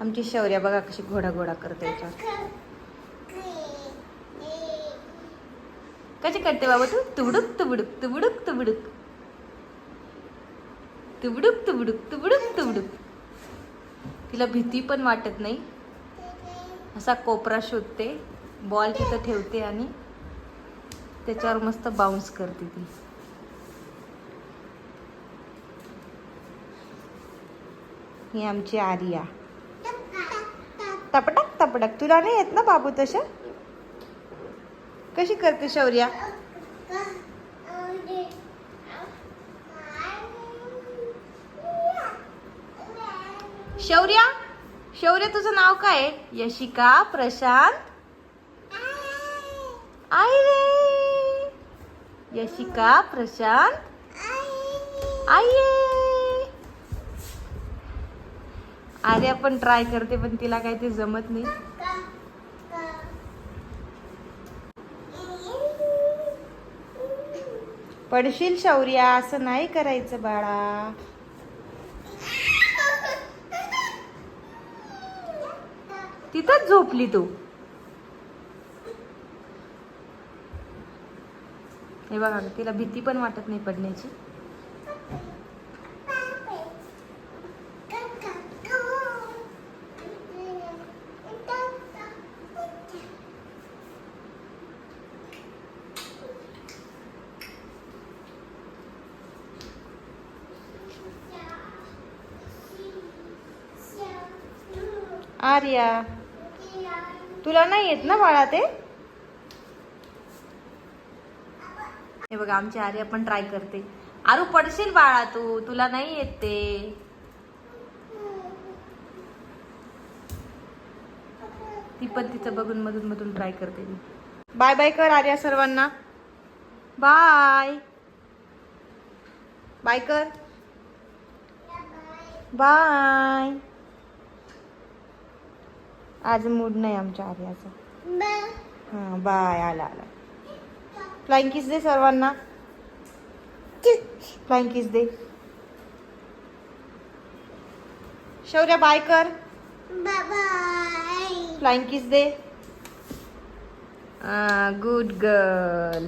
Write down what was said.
आमची शौर्या बघा कशी घोडा घोडा करते याच्यावर. कशी करते बाबा तू? तुबडुक तुबडुक तुबडुक तुबडुक. तुबडुक तुबडुक तुबडुक तुबडुक. तिला भीती पण वाटत नाही. असा कोपरा शोधते बॉल तिथं ठेवते आणि त्याच्यावर मस्त बाउन्स करते ती. ही आमची आर्या तपटक तपटक तुला नाही येत ना बाबू तशा कशी करते शौर्या? शौर्या शौर्य तुझं नाव काय? आहे यशिका प्रशांत? आई रे! यशिका प्रशांत? आई आर्या पण ट्राय करते पण तिला काही ते जमत नाही. पडशील शौर्या असं नाही करायचं बाळा. तिथंच झोपली तू. हे बघा तिला भीती पण वाटत नाही पडण्याची. आर्या तुला नाही येत ना बाळा ते? हे बघा आमची आर्या पण ट्राय करते. आरू पडशील बाळा तू? तुला नाही येत ते. ती पण तिचं बघून मधून मधून ट्राय करते मी बाय बाय कर आर्या सर्वांना. बाय बाय कर. बाय आज मूड नाही आमच्या आर्याचा. हां बाय आला आला. फ्लाइंग किस दे सर्वांना. फ्लाइंग किस दे. शौर्य बाय कर. फ्लाइंग किस दे. Good girl